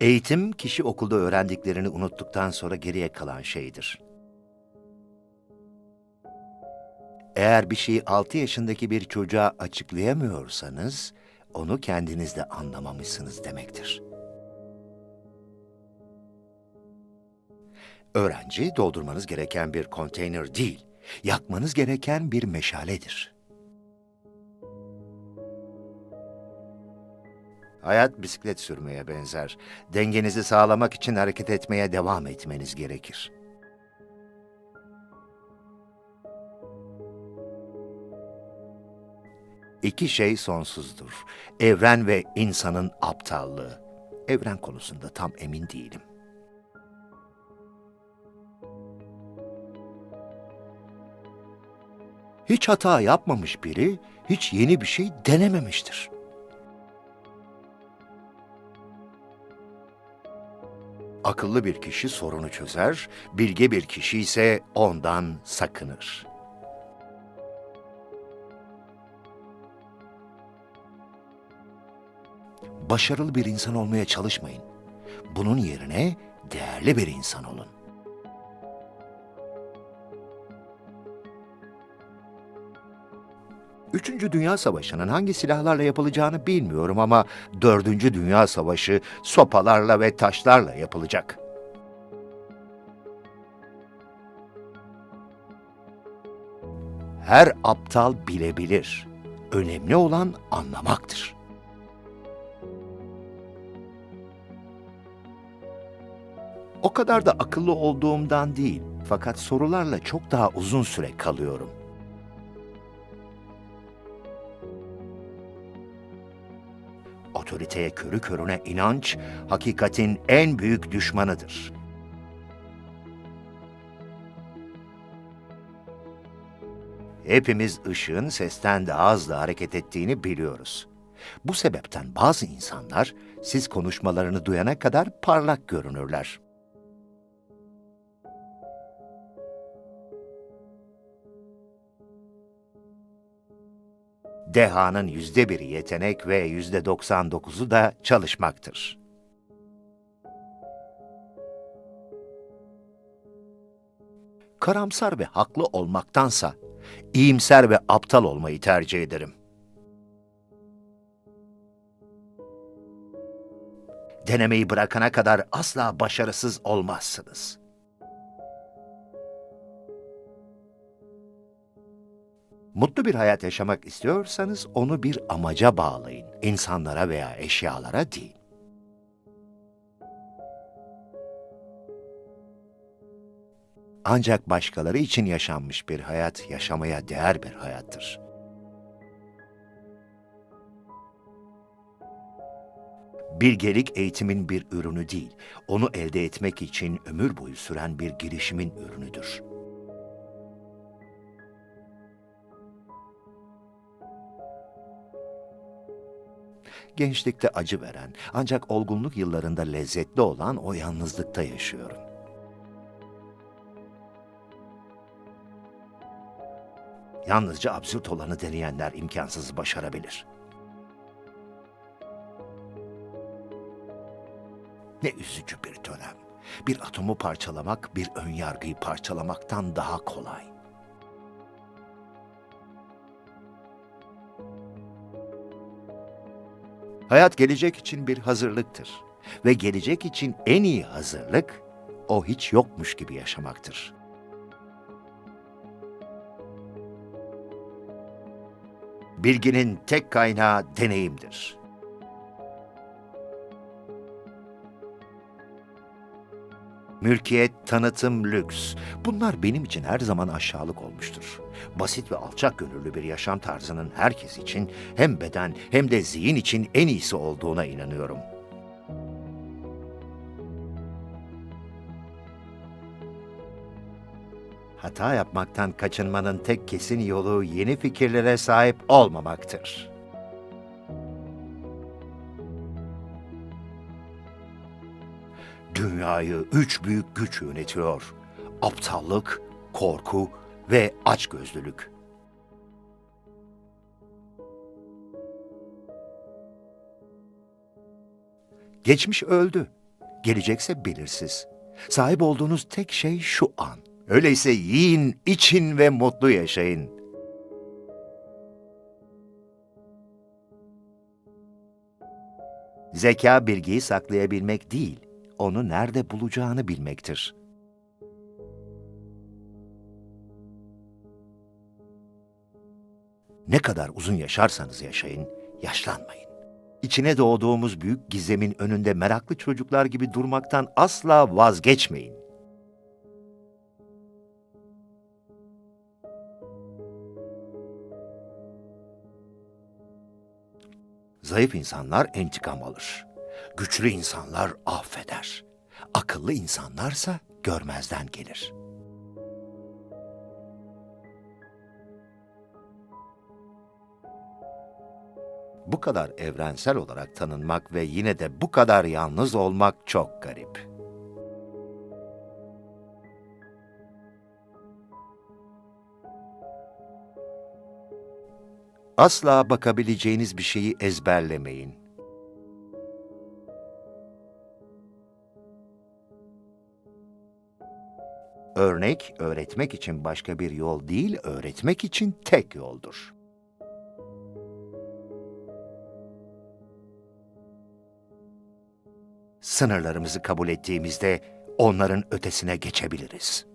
Eğitim, kişi okulda öğrendiklerini unuttuktan sonra geriye kalan şeydir. Eğer bir şeyi 6 yaşındaki bir çocuğa açıklayamıyorsanız, onu kendinizde anlamamışsınız demektir. Öğrenci, doldurmanız gereken bir konteyner değil, yakmanız gereken bir meşaledir. Hayat bisiklet sürmeye benzer. Dengenizi sağlamak için hareket etmeye devam etmeniz gerekir. İki şey sonsuzdur. Evren ve insanın aptallığı. Evren konusunda tam emin değilim. Hiç hata yapmamış biri hiç yeni bir şey denememiştir. Akıllı bir kişi sorunu çözer, bilge bir kişi ise ondan sakınır. Başarılı bir insan olmaya çalışmayın. Bunun yerine değerli bir insan olun. Üçüncü Dünya Savaşı'nın hangi silahlarla yapılacağını bilmiyorum ama Dördüncü Dünya Savaşı sopalarla ve taşlarla yapılacak. Her aptal bilebilir. Önemli olan anlamaktır. O kadar da akıllı olduğumdan değil, fakat sorularla çok daha uzun süre kalıyorum. Otoriteye körü körüne inanç, hakikatin en büyük düşmanıdır. Hepimiz ışığın sesten daha hızlı hareket ettiğini biliyoruz. Bu sebepten bazı insanlar siz konuşmalarını duyana kadar parlak görünürler. Dehanın yüzde biri yetenek ve yüzde 99'u da çalışmaktır. Karamsar ve haklı olmaktansa iyimser ve aptal olmayı tercih ederim. Denemeyi bırakana kadar asla başarısız olmazsınız. Mutlu bir hayat yaşamak istiyorsanız onu bir amaca bağlayın. İnsanlara veya eşyalara değil. Ancak başkaları için yaşanmış bir hayat yaşamaya değer bir hayattır. Bilgelik eğitimin bir ürünü değil, onu elde etmek için ömür boyu süren bir girişimin ürünüdür. Gençlikte acı veren, ancak olgunluk yıllarında lezzetli olan o yalnızlıkta yaşıyorum. Yalnızca absürt olanı deneyenler imkansızı başarabilir. Ne üzücü bir dönem. Bir atomu parçalamak, bir önyargıyı parçalamaktan daha kolay. Hayat gelecek için bir hazırlıktır. Ve gelecek için en iyi hazırlık, o hiç yokmuş gibi yaşamaktır. Bilginin tek kaynağı deneyimdir. Mülkiyet, tanıtım, lüks. Bunlar benim için her zaman aşağılık olmuştur. Basit ve alçak gönüllü bir yaşam tarzının herkes için hem beden hem de zihin için en iyisi olduğuna inanıyorum. Hata yapmaktan kaçınmanın tek kesin yolu yeni fikirlere sahip olmamaktır. Dünyayı üç büyük güç yönetiyor. Aptallık, korku ve açgözlülük. Geçmiş öldü. Gelecekse belirsiz. Sahip olduğunuz tek şey şu an. Öyleyse yiyin, için ve mutlu yaşayın. Zeka bilgiyi saklayabilmek değil, onu nerede bulacağını bilmektir. Ne kadar uzun yaşarsanız yaşayın, yaşlanmayın. İçine doğduğumuz büyük gizemin önünde meraklı çocuklar gibi durmaktan asla vazgeçmeyin. Zayıf insanlar intikam alır. Güçlü insanlar affeder. Akıllı insanlarsa görmezden gelir. Bu kadar evrensel olarak tanınmak ve yine de bu kadar yalnız olmak çok garip. Asla bakabileceğiniz bir şeyi ezberlemeyin. Örnek, öğretmek için başka bir yol değil, öğretmek için tek yoldur. Sınırlarımızı kabul ettiğimizde onların ötesine geçebiliriz.